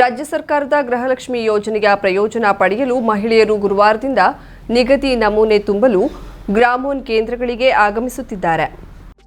ರಾಜ್ಯ ಸರ್ಕಾರದ ಗೃಹಲಕ್ಷ್ಮಿ ಯೋಜನೆಯ ಪ್ರಯೋಜನ ಪಡೆಯಲು ಮಹಿಳೆಯರು ಗುರುವಾರದಿಂದ ನಿಗದಿ ನಮೂನೆ ತುಂಬಲು ಗ್ರಾಮೋನ್ ಕೇಂದ್ರಗಳಿಗೆ ಆಗಮಿಸುತ್ತಿದ್ದಾರೆ.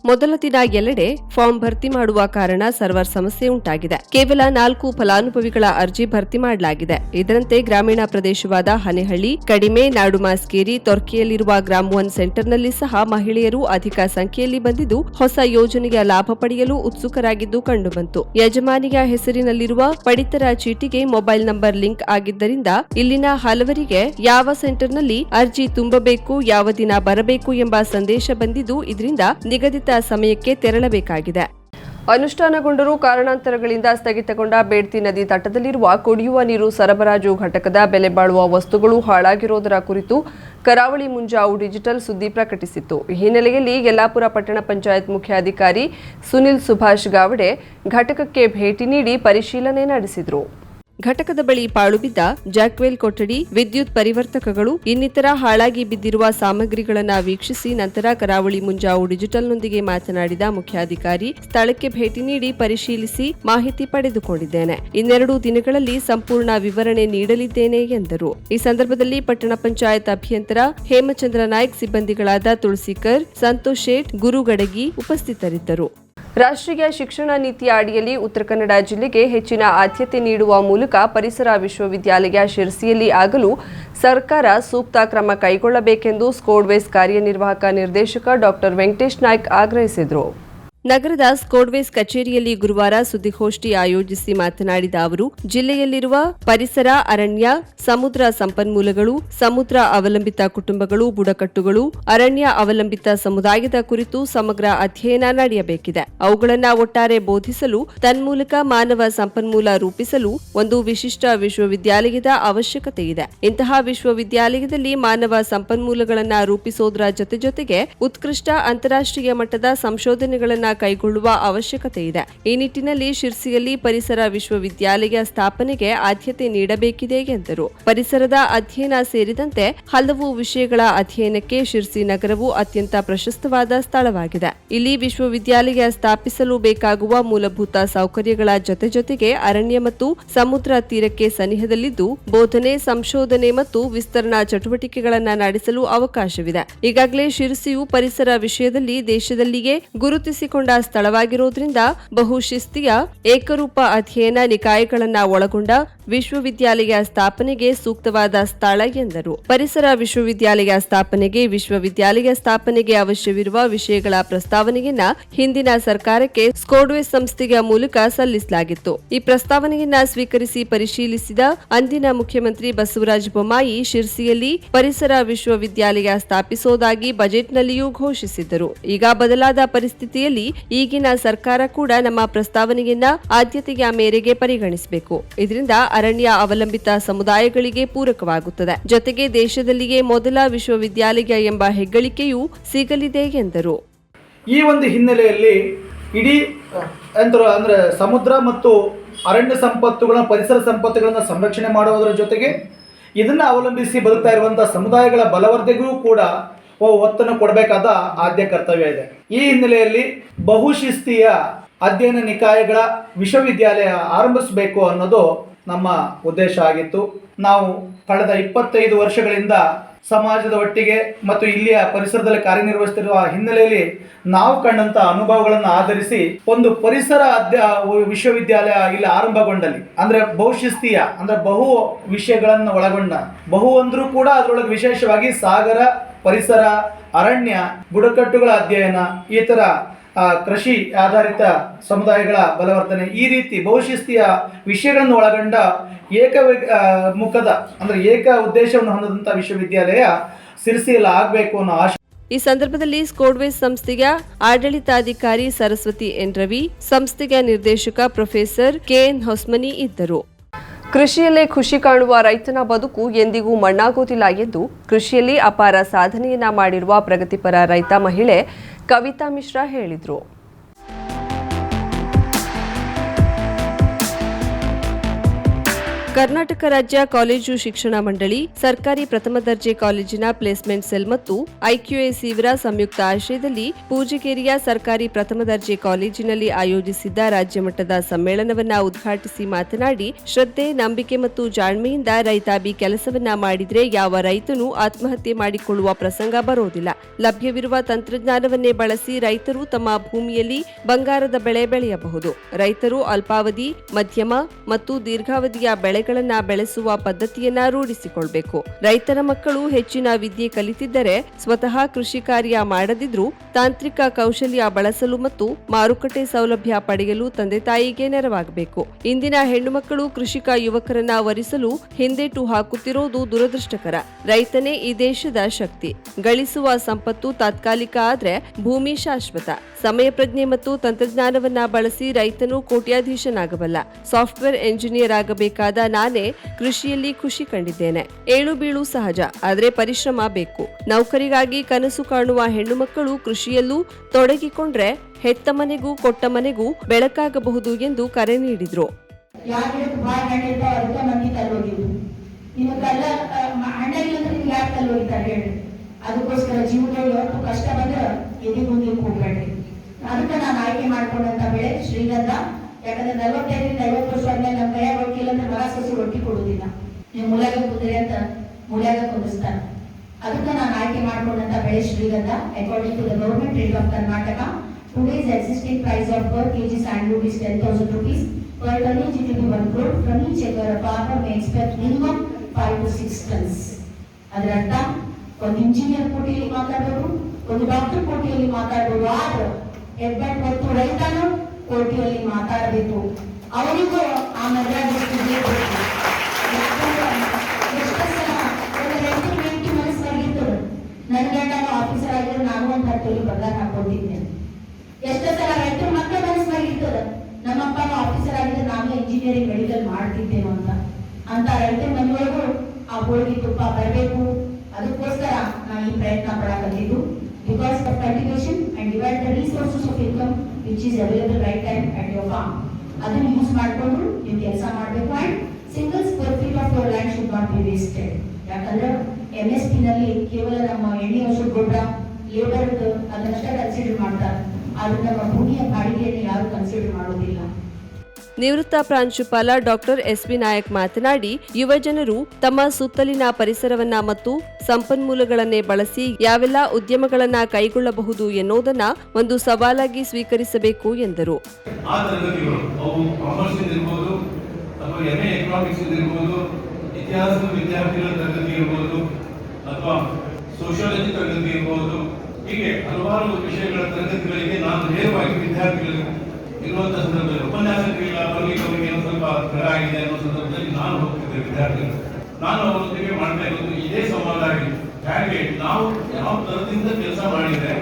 ಮೊದಲ ದಿನ ಎಲ್ಲೆಡೆ ಫಾರ್ಮ್ ಭರ್ತಿ ಮಾಡುವ ಕಾರಣ ಸರ್ವರ್ ಸಮಸ್ಯೆ ಉಂಟಾಗಿದೆ. ಕೇವಲ ನಾಲ್ಕು ಫಲಾನುಭವಿಗಳ ಅರ್ಜಿ ಭರ್ತಿ ಮಾಡಲಾಗಿದೆ. ಇದರಂತೆ ಗ್ರಾಮೀಣ ಪ್ರದೇಶವಾದ ಹನೆಹಳ್ಳಿ, ಕಡಿಮೆ ನಾಡುಮಾಸ್ಕೇರಿ ತೊರ್ಕಿಯಲ್ಲಿರುವ ಗ್ರಾಮ ಒನ್ ಸೆಂಟರ್ನಲ್ಲಿ ಸಹ ಮಹಿಳೆಯರು ಅಧಿಕ ಸಂಖ್ಯೆಯಲ್ಲಿ ಬಂದಿದ್ದು, ಹೊಸ ಯೋಜನೆಯ ಲಾಭ ಪಡೆಯಲು ಉತ್ಸುಕರಾಗಿದ್ದು ಕಂಡುಬಂತು. ಯಜಮಾನಿಯ ಹೆಸರಿನಲ್ಲಿರುವ ಪಡಿತರ ಚೀಟಿಗೆ ಮೊಬೈಲ್ ನಂಬರ್ ಲಿಂಕ್ ಆಗಿದ್ದರಿಂದ ಇಲ್ಲಿನ ಹಲವರಿಗೆ ಯಾವ ಸೆಂಟರ್ನಲ್ಲಿ ಅರ್ಜಿ ತುಂಬಬೇಕು, ಯಾವ ದಿನ ಬರಬೇಕು ಎಂಬ ಸಂದೇಶ ಬಂದಿದ್ದು, ಇದರಿಂದ ನಿಗದಿತ ಸಮಯಕ್ಕೆ ತೆರಳಬೇಕಾಗಿದೆ. ಅನುಷ್ಠಾನಗೊಂಡರೂ ಕಾರಣಾಂತರಗಳಿಂದ ಸ್ಥಗಿತಗೊಂಡ ಬೇಡ್ತಿ ನದಿ ತಟದಲ್ಲಿರುವ ಕುಡಿಯುವ ನೀರು ಸರಬರಾಜು ಘಟಕದ ಬೆಲೆ ಬಾಳುವ ವಸ್ತುಗಳು ಹಾಳಾಗಿರೋದರ ಕುರಿತು ಕರಾವಳಿ ಮುಂಜಾವು ಡಿಜಿಟಲ್ ಸುದ್ದಿ ಪ್ರಕಟಿಸಿತ್ತು. ಈ ಹಿನ್ನೆಲೆಯಲ್ಲಿ ಯಲ್ಲಾಪುರ ಪಟ್ಟಣ ಪಂಚಾಯತ್ ಮುಖ್ಯಾಧಿಕಾರಿ ಸುನಿಲ್ ಸುಭಾಷ್ ಗಾವಡೆ ಘಟಕಕ್ಕೆ ಭೇಟಿ ನೀಡಿ ಪರಿಶೀಲನೆ ನಡೆಸಿದರು. ಘಟಕದ ಬಳಿ ಪಾಳು ಬಿದ್ದ ಜಾಕ್ವೆಲ್ ಕೊಠಡಿ, ವಿದ್ಯುತ್ ಪರಿವರ್ತಕಗಳು, ಇನ್ನಿತರ ಹಾಳಾಗಿ ಬಿದ್ದಿರುವ ಸಾಮಗ್ರಿಗಳನ್ನು ವೀಕ್ಷಿಸಿ ನಂತರ ಕರಾವಳಿ ಮುಂಜಾವು ಡಿಜಿಟಲ್ನೊಂದಿಗೆ ಮಾತನಾಡಿದ ಮುಖ್ಯಾಧಿಕಾರಿ, ಸ್ಥಳಕ್ಕೆ ಭೇಟಿ ನೀಡಿ ಪರಿಶೀಲಿಸಿ ಮಾಹಿತಿ ಪಡೆದುಕೊಂಡಿದ್ದೇನೆ. ಇನ್ನೆರಡು ದಿನಗಳಲ್ಲಿ ಸಂಪೂರ್ಣ ವಿವರಣೆ ನೀಡಲಿದ್ದೇನೆ ಎಂದರು. ಈ ಸಂದರ್ಭದಲ್ಲಿ ಪಟ್ಟಣ ಪಂಚಾಯತ್ ಅಭಿಯಂತರ ಹೇಮಚಂದ್ರ ನಾಯ್ಕ್, ಸಿಬ್ಬಂದಿಗಳಾದ ತುಳಸಿಕರ್, ಸಂತೋಷ್ ಶೇಟ್, ಗುರುಗಡಗಿ ಉಪಸ್ಥಿತರಿದ್ದರು. ರಾಷ್ಟ್ರೀಯ ಶಿಕ್ಷಣ ನೀತಿಯ ಅಡಿಯಲ್ಲಿ ಉತ್ತರ ಕನ್ನಡ ಜಿಲ್ಲೆಗೆ ಹೆಚ್ಚಿನ ಆದ್ಯತೆ ನೀಡುವ ಮೂಲಕ ಪರಿಸರ ವಿಶ್ವವಿದ್ಯಾಲಯ ಶಿರಸಿಯಲ್ಲಿ ಆಗಲು ಸರ್ಕಾರ ಸೂಕ್ತ ಕ್ರಮ ಕೈಗೊಳ್ಳಬೇಕೆಂದು ಸ್ಕೋಡ್ವೇಸ್ ಕಾರ್ಯನಿರ್ವಾಹಕ ನಿರ್ದೇಶಕ ಡಾಕ್ಟರ್ ವೆಂಕಟೇಶ್ ನಾಯ್ಕ್ ಆಗ್ರಹಿಸಿದರು. ನಗರದ ಸ್ಕೋಡ್ವೇಸ್ ಕಚೇರಿಯಲ್ಲಿ ಗುರುವಾರ ಸುದ್ದಿಗೋಷ್ಠಿ ಆಯೋಜಿಸಿ ಮಾತನಾಡಿದ ಅವರು, ಜಿಲ್ಲೆಯಲ್ಲಿರುವ ಪರಿಸರ, ಅರಣ್ಯ, ಸಮುದ್ರ ಸಂಪನ್ಮೂಲಗಳು, ಸಮುದ್ರ ಅವಲಂಬಿತ ಕುಟುಂಬಗಳು, ಬುಡಕಟ್ಟುಗಳು, ಅರಣ್ಯ ಅವಲಂಬಿತ ಸಮುದಾಯದ ಕುರಿತು ಸಮಗ್ರ ಅಧ್ಯಯನ ನಡೆಯಬೇಕಿದೆ. ಅವುಗಳನ್ನು ಒಟ್ಟಾರೆ ಬೋಧಿಸಲು, ತನ್ಮೂಲಕ ಮಾನವ ಸಂಪನ್ಮೂಲ ರೂಪಿಸಲು ಒಂದು ವಿಶಿಷ್ಟ ವಿಶ್ವವಿದ್ಯಾಲಯದ ಅವಶ್ಯಕತೆ ಇದೆ. ಇಂತಹ ವಿಶ್ವವಿದ್ಯಾಲಯದಲ್ಲಿ ಮಾನವ ಸಂಪನ್ಮೂಲಗಳನ್ನು ರೂಪಿಸೋದರ ಜೊತೆ ಜೊತೆಗೆ ಉತ್ಕೃಷ್ಟ ಅಂತಾರಾಷ್ಟ್ರೀಯ ಮಟ್ಟದ ಸಂಶೋಧನೆಗಳನ್ನು ಕೈಗೊಳ್ಳುವ ಅವಶ್ಯಕತೆ ಇದೆ. ಈ ನಿಟ್ಟಿನಲ್ಲಿ ಶಿರ್ಸಿಯಲ್ಲಿ ಪರಿಸರ ವಿಶ್ವವಿದ್ಯಾಲಯ ಸ್ಥಾಪನೆಗೆ ಆದ್ಯತೆ ನೀಡಬೇಕಿದೆ ಎಂದರು. ಪರಿಸರದ ಅಧ್ಯಯನ ಸೇರಿದಂತೆ ಹಲವು ವಿಷಯಗಳ ಅಧ್ಯಯನಕ್ಕೆ ಶಿರ್ಸಿ ನಗರವು ಅತ್ಯಂತ ಪ್ರಶಸ್ತವಾದ ಸ್ಥಳವಾಗಿದೆ. ಇಲ್ಲಿ ವಿಶ್ವವಿದ್ಯಾಲಯ ಸ್ಥಾಪಿಸಲು ಬೇಕಾಗುವ ಮೂಲಭೂತ ಸೌಕರ್ಯಗಳ ಜೊತೆ ಜೊತೆಗೆ ಅರಣ್ಯ ಮತ್ತು ಸಮುದ್ರ ತೀರಕ್ಕೆ ಸನಿಹದಲ್ಲಿದ್ದು, ಬೋಧನೆ, ಸಂಶೋಧನೆ ಮತ್ತು ವಿಸ್ತರಣಾ ಚಟುವಟಿಕೆಗಳನ್ನು ನಡೆಸಲು ಅವಕಾಶವಿದೆ. ಈಗಾಗಲೇ ಶಿರಸಿಯು ಪರಿಸರ ವಿಷಯದಲ್ಲಿ ದೇಶದಲ್ಲಿಯೇ ಗುರುತಿಸಿಕೊಂಡ ಸ್ಥಳವಾಗಿರುವುದರಿಂದ ಬಹುಶಿಸ್ತಿಯ ಏಕರೂಪ ಅಧ್ಯಯನ ನಿಕಾಯಗಳನ್ನ ಒಳಗೊಂಡ ವಿಶ್ವವಿದ್ಯಾಲಯ ಸ್ಥಾಪನೆಗೆ ಸೂಕ್ತವಾದ ಸ್ಥಳ ಎಂದರು. ಪರಿಸರ ವಿಶ್ವವಿದ್ಯಾಲಯ ಸ್ಥಾಪನೆಗೆ ವಿಶ್ವವಿದ್ಯಾಲಯ ಸ್ಥಾಪನೆಗೆ ಅವಶ್ಯವಿರುವ ವಿಷಯಗಳ ಪ್ರಸ್ತಾವನೆಯನ್ನ ಹಿಂದಿನ ಸರ್ಕಾರಕ್ಕೆ ಸ್ಕೋಡ್ವೆ ಸಂಸ್ಥೆಯ ಮೂಲಕ ಸಲ್ಲಿಸಲಾಗಿತ್ತು. ಈ ಪ್ರಸ್ತಾವನೆಯನ್ನ ಸ್ವೀಕರಿಸಿ ಪರಿಶೀಲಿಸಿದ ಅಂದಿನ ಮುಖ್ಯಮಂತ್ರಿ ಬಸವರಾಜ ಬೊಮ್ಮಾಯಿ ಶಿರ್ಸಿಯಲ್ಲಿ ಪರಿಸರ ವಿಶ್ವವಿದ್ಯಾಲಯ ಸ್ಥಾಪಿಸೋದಾಗಿ ಬಜೆಟ್ನಲ್ಲಿಯೂ ಘೋಷಿಸಿದ್ದರು. ಈಗ ಬದಲಾದ ಪರಿಸ್ಥಿತಿಯಲ್ಲಿ ಈಗಿನ ಸರ್ಕಾರ ಕೂಡ ನಮ್ಮ ಪ್ರಸ್ತಾವನೆಯನ್ನ ಆದ್ಯತೆಯ ಮೇರೆಗೆ ಪರಿಗಣಿಸಬೇಕು. ಇದರಿಂದ ಅರಣ್ಯ ಅವಲಂಬಿತ ಸಮುದಾಯಗಳಿಗೆ ಪೂರಕವಾಗುತ್ತದೆ. ಜೊತೆಗೆ ದೇಶದಲ್ಲಿಯೇ ಮೊದಲ ವಿಶ್ವವಿದ್ಯಾಲಯ ಎಂಬ ಹೆಗ್ಗಳಿಕೆಯೂ ಸಿಗಲಿದೆ ಎಂದರು. ಈ ಒಂದು ಹಿನ್ನೆಲೆಯಲ್ಲಿ ಇಡೀ ಅಂದ್ರೆ ಸಮುದ್ರ ಮತ್ತು ಅರಣ್ಯ ಸಂಪತ್ತುಗಳನ್ನು ಪರಿಸರ ಸಂಪತ್ತುಗಳನ್ನು ಸಂರಕ್ಷಣೆ ಮಾಡುವುದರ ಜೊತೆಗೆ ಇದನ್ನು ಅವಲಂಬಿಸಿ ಬರುತ್ತಾ ಇರುವಂಥ ಸಮುದಾಯಗಳ ಬಲವರ್ಧೆಗೂ ಕೂಡ ಒತ್ತನ್ನು ಕೊಡಬೇಕಾದ ಆದ್ಯ ಕರ್ತವ್ಯ ಇದೆ. ಈ ಹಿನ್ನೆಲೆಯಲ್ಲಿ ಬಹುಶಿಸ್ತೀಯ ಅಧ್ಯಯನ ನಿಕಾಯಗಳ ವಿಶ್ವವಿದ್ಯಾಲಯ ಆರಂಭಿಸಬೇಕು ಅನ್ನೋದು ನಮ್ಮ ಉದ್ದೇಶ ಆಗಿತ್ತು. ನಾವು ಕಳೆದ ಇಪ್ಪತ್ತೈದು ವರ್ಷಗಳಿಂದ ಸಮಾಜದ ಒಟ್ಟಿಗೆ ಮತ್ತು ಇಲ್ಲಿಯ ಪರಿಸರದಲ್ಲಿ ಕಾರ್ಯನಿರ್ವಹಿಸುತ್ತಿರುವ ಹಿನ್ನೆಲೆಯಲ್ಲಿ ನಾವು ಕಂಡಂತ ಅನುಭವಗಳನ್ನು ಆಧರಿಸಿ ಒಂದು ಪರಿಸರ ವಿಶ್ವವಿದ್ಯಾಲಯ ಇಲ್ಲಿ ಆರಂಭಗೊಂಡಲ್ಲಿ. ಅಂದ್ರೆ ಬಹುಶಿಸ್ತೀಯ, ಅಂದ್ರೆ ಬಹು ವಿಷಯಗಳನ್ನು ಒಳಗೊಂಡ. ಬಹು ಅಂದ್ರೂ ಕೂಡ ಅದರೊಳಗೆ ವಿಶೇಷವಾಗಿ ಸಾಗರ, ಪರಿಸರ, ಅರಣ್ಯ, ಬುಡಕಟ್ಟುಗಳ ಅಧ್ಯಯನ, ಈ ಥರ ಕೃಷಿ ಆಧಾರಿತ ಸಮುದಾಯಗಳ ಬಲವರ್ಧನೆ, ಈ ರೀತಿ ಬಹುಶಿಸ್ತಿಯ ವಿಷಯಗಳನ್ನು ಒಳಗೊಂಡ ಏಕ ಮುಖದ, ಅಂದ್ರೆ ಏಕ ಉದ್ದೇಶವನ್ನು ಹೊಂದಿದಂಥ ವಿಶ್ವವಿದ್ಯಾಲಯ ಸಿರಿಸಿಯಲ್ಲಿ ಆಗಬೇಕು ಅನ್ನೋ ಆಶೆ. ಈ ಸಂದರ್ಭದಲ್ಲಿ ಸ್ಕೋಡ್ವೇಸ್ ಸಂಸ್ಥೆಯ ಆಡಳಿತಾಧಿಕಾರಿ ಸರಸ್ವತಿ ಎನ್ ರವಿ ಸಂಸ್ಥೆಯ ನಿರ್ದೇಶಕ ಪ್ರೊಫೆಸರ್ ಕೆಎನ್ ಹೊಸ್ಮನಿ ಇದ್ದರು. ಕೃಷಿಯಲ್ಲೇ ಖುಷಿ ಕಾಣುವ ರೈತನ ಬದುಕು ಎಂದಿಗೂ ಮಣ್ಣಾಗುವುದಿಲ್ಲ ಎಂದು ಕೃಷಿಯಲ್ಲಿ ಅಪಾರ ಸಾಧನೆಯನ್ನ ಮಾಡಿರುವ ಪ್ರಗತಿಪರ ರೈತ ಮಹಿಳೆ ಕವಿತಾ ಮಿಶ್ರಾ ಹೇಳಿದರು. ಕರ್ನಾಟಕ ರಾಜ್ಯ ಕಾಲೇಜು ಶಿಕ್ಷಣ ಮಂಡಳಿ, ಸರ್ಕಾರಿ ಪ್ರಥಮ ದರ್ಜೆ ಕಾಲೇಜಿನ ಪ್ಲೇಸ್ಮೆಂಟ್ ಸೆಲ್ ಮತ್ತು ಐಕ್ಯೂಎಸ್ ಇವರ ಸಂಯುಕ್ತ ಆಶ್ರಯದಲ್ಲಿ ಪೂಜೆಗೇರಿಯ ಸರ್ಕಾರಿ ಪ್ರಥಮ ದರ್ಜೆ ಕಾಲೇಜಿನಲ್ಲಿ ಆಯೋಜಿಸಿದ್ದ ರಾಜ್ಯ ಮಟ್ಟದ ಸಮ್ಮೇಳನವನ್ನ ಉದ್ಘಾಟಿಸಿ ಮಾತನಾಡಿ, ಶ್ರದ್ಧೆ, ನಂಬಿಕೆ ಮತ್ತು ಜಾಣ್ಮೆಯಿಂದ ರೈತಾಬಿ ಕೆಲಸವನ್ನ ಮಾಡಿದ್ರೆ ಯಾವ ರೈತನೂ ಆತ್ಮಹತ್ಯೆ ಮಾಡಿಕೊಳ್ಳುವ ಪ್ರಸಂಗ ಬರೋದಿಲ್ಲ. ಲಭ್ಯವಿರುವ ತಂತ್ರಜ್ಞಾನವನ್ನೇ ಬಳಸಿ ರೈತರು ತಮ್ಮ ಭೂಮಿಯಲ್ಲಿ ಬಂಗಾರದ ಬೆಳೆ ಬೆಳೆಯಬಹುದು. ರೈತರು ಅಲ್ಪಾವಧಿ, ಮಧ್ಯಮ ಮತ್ತು ದೀರ್ಘಾವಧಿಯ ಬೆಳೆಗಳನ್ನ ಬೆಳೆಸುವ ಪದ್ಧತಿಯನ್ನ ರೂಢಿಸಿಕೊಳ್ಬೇಕು. ರೈತರ ಮಕ್ಕಳು ಹೆಚ್ಚಿನ ವಿದ್ಯೆ ಕಲಿತಿದ್ದರೆ ಸ್ವತಃ ಕೃಷಿ ಕಾರ್ಯ ಮಾಡದಿದ್ರೂ ತಾಂತ್ರಿಕ ಕೌಶಲ್ಯ ಬಳಸಲು ಮತ್ತು ಮಾರುಕಟ್ಟೆ ಸೌಲಭ್ಯ ಪಡೆಯಲು ತಂದೆ ತಾಯಿಗೆ ನೆರವಾಗಬೇಕು. ಇಂದಿನ ಹೆಣ್ಣು ಮಕ್ಕಳು ಕೃಷಿಕ ಯುವಕರನ್ನ ವರಿಸಲು ಹಿಂದೇಟು ಹಾಕುತ್ತಿರೋದು ದುರದೃಷ್ಟಕರ. ರೈತನೇ ಈ ದೇಶದ ಶಕ್ತಿ. ಗಳಿಸುವ ಸಂಪತ್ತು ತಾತ್ಕಾಲಿಕ ಆದ್ರೆ ಭೂಮಿ ಶಾಶ್ವತ. ಸಮಯ ಪ್ರಜ್ಞೆ ಮತ್ತು ತಂತ್ರಜ್ಞಾನವನ್ನ ಬಳಸಿ ರೈತನು ಕೋಟ್ಯಾಧೀಶನಾಗಬಲ್ಲ. ಸಾಫ್ಟ್ವೇರ್ ಎಂಜಿನಿಯರ್ ಆಗಬೇಕಾದ ನಾನೇ ಕೃಷಿಯಲ್ಲಿ ಖುಷಿ ಕಂಡಿದ್ದೇನೆ. ಏಳು ಬೀಳು ಸಹಜ, ಆದರೆ ಪರಿಶ್ರಮ ಬೇಕು. ನೌಕರಿಗಾಗಿ ಕನಸು ಕಾಣುವ ಹೆಣ್ಣು ಮಕ್ಕಳು ಕೃಷಿಯಲ್ಲೂ ತೊಡಗಿಕೊಂಡ್ರೆ ಹೆತ್ತ ಮನೆಗೂ ಕೊಟ್ಟ ಮನೆಗೂ ಬೆಳಕಾಗಬಹುದು ಎಂದು ಕರೆ ನೀಡಿದ್ರು. ಅದಕ್ಕೋಸ್ಕರ ಜೀವನದಲ್ಲಿ ಯಾವತ್ತು ಕಷ್ಟ ಬಂದ್ರೆ ಎದೆ ಮುಂದೆ ಹೋಗ್ಬೇಡ್ರಿ ಅದಕ್ಕೆ ನಾನು ಆಯ್ಕೆ ಮಾಡ್ಕೊಂಡಂತ ಬೆಳೆ ಶ್ರೀಗಂಧ. ಯಾಕಂದ್ರೆ ನಲವತ್ತೈದರಿಂದ ಐವತ್ತು ವರ್ಷ ಮರ ಸಸಿ ರೊಟ್ಟಿ ಕೊಡುದಿಲ್ಲ ನೀವು ಮುಳ್ಯಾಗ ಕುದುರೆ ಅಂತ ಮುಳ್ಯಾಗ ಕುಂದಿಸ್ತಾನೆ ಅದಕ್ಕೆ ನಾನು ಆಯ್ಕೆ ಮಾಡಿಕೊಂಡಂತ ಬೆಳೆ ಶ್ರೀಗಂಧ according to the government rate of Karnataka today's existing price of per KG sandalwood is rupees rupees. Per tonnage it will be one crore. From each acre, a farmer may expect minimum five to six tons. ಅದರ ಅರ್ಥ ಒಂದು engineer ಕೋಟಿಯಲ್ಲಿ ಮಾತಾಡೋರು ಒಂದು doctor ಕೋಟಿಯಲ್ಲಿ ಮಾತಾಡೋರು ಆದ್ರೆ ಹೆಬ್ಬೆಟ್ ಮತ್ತು ರೈತನು ಕೋಟಿಯಲ್ಲಿ ಮಾತಾಡಬೇಕು ಅವರಿಗೂ ಆ ಮರ್ಯಾದೆ ರೈತರು ಹೆಂಡತಿ ನನಗೆ ನನ್ನ ಗಂಡ ಆಫೀಸರ್ ಆಗಿದ್ರೆ, ನಾನು ಒಂದು ಹತ್ತು ಪಗಾರ ಹಾಕೊಂಡಿದ್ದೆ. ಎಷ್ಟೋ ಸಲ ರೈತರ ಮಕ್ಕಳ ಮನಸ್ಸಾಗಿರ್ತದ ನಮ್ಮಪ್ಪ ಆಫೀಸರ್ ಆಗಿದ್ರೆ ನಾನು ಇಂಜಿನಿಯರಿಂಗ್ ಮೆಡಿಕಲ್ ಮಾಡ್ತಿದ್ದೇನೋ ಅಂತ. ಅಂತ ರೈತರ ಮನೆಯೊಳಗೂ ಆ ಹೋಳಿಗೆ ತುಪ್ಪ ಬರಬೇಕು. ಅದಕ್ಕೋಸ್ಕರ ನಾನು ಈ ಪ್ರಯತ್ನ ಪಡಕತ್ತಿದ್ದು. Because of cultivation and divide the resources of income which is available right time at your farm ಅದನ್ನು ಯೂಸ್ ಮಾಡ್ಕೊಂಡು ನೀವು ಕೆಲಸ ಮಾಡಬೇಕು. And single square feet of your land should not be wasted ಯಾಕಂದ್ರೆ ಎಂ ಎಸ್ ಪಿ ನಲ್ಲಿ ಕೇವಲ ನಮ್ಮ ಎಣ್ಣೆ ಔಷಧ ಗೊಬ್ಬರ ಲೇಬರ್ ಅದನ್ನಷ್ಟೇ ಕನ್ಸಿಡರ್ ಮಾಡ್ತಾರೆ. ಆದ್ರೆ ನಮ್ಮ ಭೂಮಿಯ ಬಾಡಿಗೆಯನ್ನು ಯಾರು ಕನ್ಸಿಡರ್ ಮಾಡೋದಿಲ್ಲ. ನಿವೃತ್ತ ಪ್ರಾಂಶುಪಾಲ ಡಾಕ್ಟರ್ ಎಸ್ ವಿ ನಾಯಕ್ ಮಾತನಾಡಿ ಯುವಜನರು ತಮ್ಮ ಸುತ್ತಲಿನ ಪರಿಸರವನ್ನ ಮತ್ತು ಸಂಪನ್ಮೂಲಗಳನ್ನೇ ಬಳಸಿ ಯಾವೆಲ್ಲ ಉದ್ಯಮಗಳನ್ನ ಕೈಗೊಳ್ಳಬಹುದು ಎನ್ನುವುದನ್ನ ಒಂದು ಸವಾಲಾಗಿ ಸ್ವೀಕರಿಸಬೇಕು ಎಂದರು. ಸೋಷಿಯಾಲಜಿ ತರಗತಿ ಇರ್ಬೋದು, ಹೀಗೆ ಹಲವಾರು ವಿಷಯಗಳ ತರಗತಿಗಳಿಗೆ ನಾನು ನೇರವಾಗಿ ವಿದ್ಯಾರ್ಥಿಗಳಿಗೆ ಇರುವಂತಹ ಸಂದರ್ಭದಲ್ಲಿ ಉಪನ್ಯಾಸಕ್ಕಿಲ್ಲ ಬರಲಿಕ್ಕೆ ಅವರಿಗೆ ಸ್ವಲ್ಪ ಆಗಿದೆ ಅನ್ನೋ ಸಂದರ್ಭದಲ್ಲಿ ನಾನು ಹೋಗ್ತಿದ್ದೆ ವಿದ್ಯಾರ್ಥಿಗಳು. ನಾನು ಅವರೊಂದಿಗೆ ಮಾಡ್ತಾ ಇರೋದು ಇದೇ ಸಂವಾದ ಆಗಿದೆ ಹಾಗೆ ನಾವು ಯಾವ ತರದಿಂದ ಕೆಲಸ ಮಾಡಿದ್ರೆ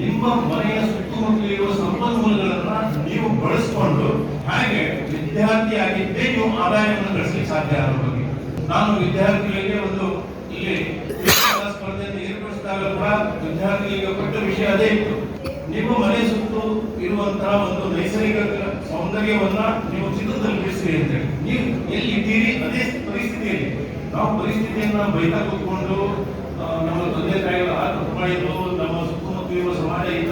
ನಿಮ್ಮ ಮನೆಯ ಸುತ್ತಮುತ್ತಲು ಇರುವ ಸಂಪನ್ಮೂಲಗಳನ್ನ ನೀವು ಬಳಸಿಕೊಂಡು ಹಾಗೆ ವಿದ್ಯಾರ್ಥಿಯಾಗಿದ್ದೇ ನೀವು ಆದಾಯವನ್ನು ಗಳಿಸಲಿಕ್ಕೆ ಸಾಧ್ಯ ಅನ್ನೋ ಬಗ್ಗೆ. ನಾನು ವಿದ್ಯಾರ್ಥಿಗಳಿಗೆ ಒಂದು ಇಲ್ಲಿ ಸ್ಪರ್ಧೆಯನ್ನು ಏರ್ಪಡಿಸಿದಾಗ ಕೂಡ ವಿದ್ಯಾರ್ಥಿಗಳಿಗೆ ಕೊಟ್ಟ ವಿಷಯ ಅದೇ ಇತ್ತು. ನಿಮ್ಮ ಮನೆ ಸುತ್ತು ಇರುವಂತಹ ಒಂದು ನೈಸರ್ಗಿಕ ಸೌಂದರ್ಯವನ್ನ ನೀವು ಚಿತ್ರದಲ್ಲಿ ಬಿಡಿಸಿ ಅಂತೇಳಿ ನೀವು ಎಲ್ಲಿದ್ದೀರಿ ಅದೇ ಪರಿಸ್ಥಿತಿಯಲ್ಲಿ. ನಾವು ಪರಿಸ್ಥಿತಿಯನ್ನ ಬೈತಾ ಕೂತ್ಕೊಂಡು ನಮ್ಮ ತಂದೆ ತಾಯಿಗಳು ಆ ತಪ್ಪು ಮಾಡಿದ್ರು ನಮ್ಮ ಸುತ್ತಮುತ್ತ ಇರುವ ಸಮಾಜ ಈ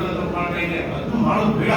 ಇದೆ, ಅದನ್ನು ಮಾಡೋದು ಬೇಡ.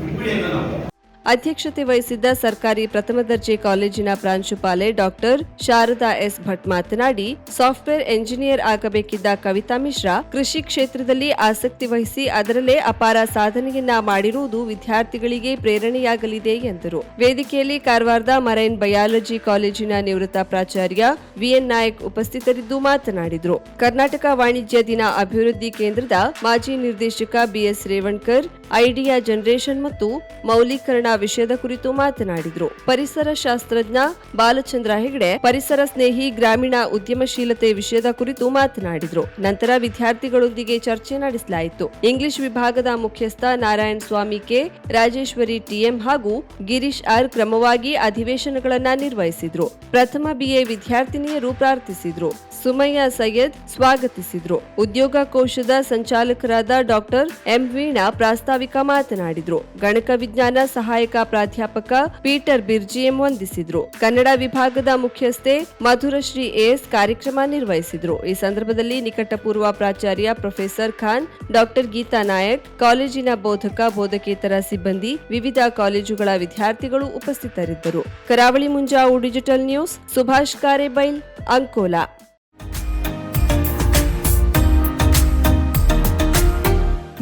ಬಿಟ್ಬಿಡಿ ಅದನ್ನ. ಅಧ್ಯಕ್ಷತೆ ವಹಿಸಿದ್ದ ಸರ್ಕಾರಿ ಪ್ರಥಮ ದರ್ಜೆ ಕಾಲೇಜಿನ ಪ್ರಾಂಶುಪಾಲೆ ಡಾಕ್ಟರ್ ಶಾರದಾ ಎಸ್ ಭಟ್ ಮಾತನಾಡಿ, ಸಾಫ್ಟ್ವೇರ್ ಎಂಜಿನಿಯರ್ ಆಗಬೇಕಿದ್ದ ಕವಿತಾ ಮಿಶ್ರಾ ಕೃಷಿ ಕ್ಷೇತ್ರದಲ್ಲಿ ಆಸಕ್ತಿ ವಹಿಸಿ ಅದರಲ್ಲೇ ಅಪಾರ ಸಾಧನೆಯನ್ನ ಮಾಡಿರುವುದು ವಿದ್ಯಾರ್ಥಿಗಳಿಗೆ ಪ್ರೇರಣೆಯಾಗಲಿದೆ ಎಂದರು. ವೇದಿಕೆಯಲ್ಲಿ ಕಾರವಾರದ ಮರೈನ್ ಬಯಾಲಜಿ ಕಾಲೇಜಿನ ನಿವೃತ್ತ ಪ್ರಾಚಾರ್ಯ ವಿಎನ್ ನಾಯಕ್ ಉಪಸ್ಥಿತರಿದ್ದು ಮಾತನಾಡಿದರು. ಕರ್ನಾಟಕ ವಾಣಿಜ್ಯ ದಿನ ಅಭಿವೃದ್ಧಿ ಕೇಂದ್ರದ ಮಾಜಿ ನಿರ್ದೇಶಕ ಬಿಎಸ್ ರೇವಣ್ಕರ್, ಐಡಿಯಾ ಜನರೇಷನ್ ಮತ್ತು ಮೌಲೀಕರಣ ವಿಷಯದ ಕುರಿತು ಮಾತನಾಡಿದರು. ಪರಿಸರ ಶಾಸ್ತ್ರಜ್ಞ ಬಾಲಚಂದ್ರ ಹೆಗಡೆ ಪರಿಸರ ಸ್ನೇಹಿ ಗ್ರಾಮೀಣ ಉದ್ಯಮಶೀಲತೆ ವಿಷಯದ ಕುರಿತು ಮಾತನಾಡಿದರು. ನಂತರ ವಿದ್ಯಾರ್ಥಿಗಳೊಂದಿಗೆ ಚರ್ಚೆ ನಡೆಸಲಾಯಿತು. ಇಂಗ್ಲಿಷ್ ವಿಭಾಗದ ಮುಖ್ಯಸ್ಥ ನಾರಾಯಣ ಸ್ವಾಮಿ ಕೆ. ರಾಜೇಶ್ವರಿ ಟಿಎಂ ಹಾಗೂ ಗಿರೀಶ್ ಆರ್ ಕ್ರಮವಾಗಿ ಅಧಿವೇಶನಗಳನ್ನ ನಿರ್ವಹಿಸಿದ್ರು. ಪ್ರಥಮ ಬಿಎ ವಿದ್ಯಾರ್ಥಿನಿಯರು ಪ್ರಾರ್ಥಿಸಿದ್ರು. ಸುಮಯ್ಯ ಸೈಯದ್ ಸ್ವಾಗತಿಸಿದ್ರು. ಉದ್ಯೋಗ ಕೋಶದ ಸಂಚಾಲಕರಾದ ಡಾಕ್ಟರ್ ಎಂ ವೀಣಾ ಪ್ರಾಸ್ತಾವಿಕ ಮಾತನಾಡಿದ್ರು. ಗಣಕ ವಿಜ್ಞಾನ ಸಹಾಯಕ ಸಹಾಯಕ ಪ್ರಾಧ್ಯಾಪಕ ಪೀಟರ್ ಬಿರ್ಜಿಎಂ ವಂದಿಸಿದ್ರು. ಕನ್ನಡ ವಿಭಾಗದ ಮುಖ್ಯಸ್ಥೆ ಮಧುರಶ್ರೀ ಎಸ್ ಕಾರ್ಯಕ್ರಮ ನಿರ್ವಹಿಸಿದ್ರು. ಈ ಸಂದರ್ಭದಲ್ಲಿ ನಿಕಟಪೂರ್ವ ಪ್ರಾಚಾರ್ಯ ಪ್ರೊಫೆಸರ್ ಖಾನ್, ಡಾಕ್ಟರ್ ಗೀತಾ ನಾಯಕ್, ಕಾಲೇಜಿನ ಬೋಧಕ, ಬೋಧಕೇತರ ಸಿಬ್ಬಂದಿ, ವಿವಿಧ ಕಾಲೇಜುಗಳ ವಿದ್ಯಾರ್ಥಿಗಳು ಉಪಸ್ಥಿತರಿದ್ದರು. Karavali Munjavu digital news, Subhash Karebail, Ankola.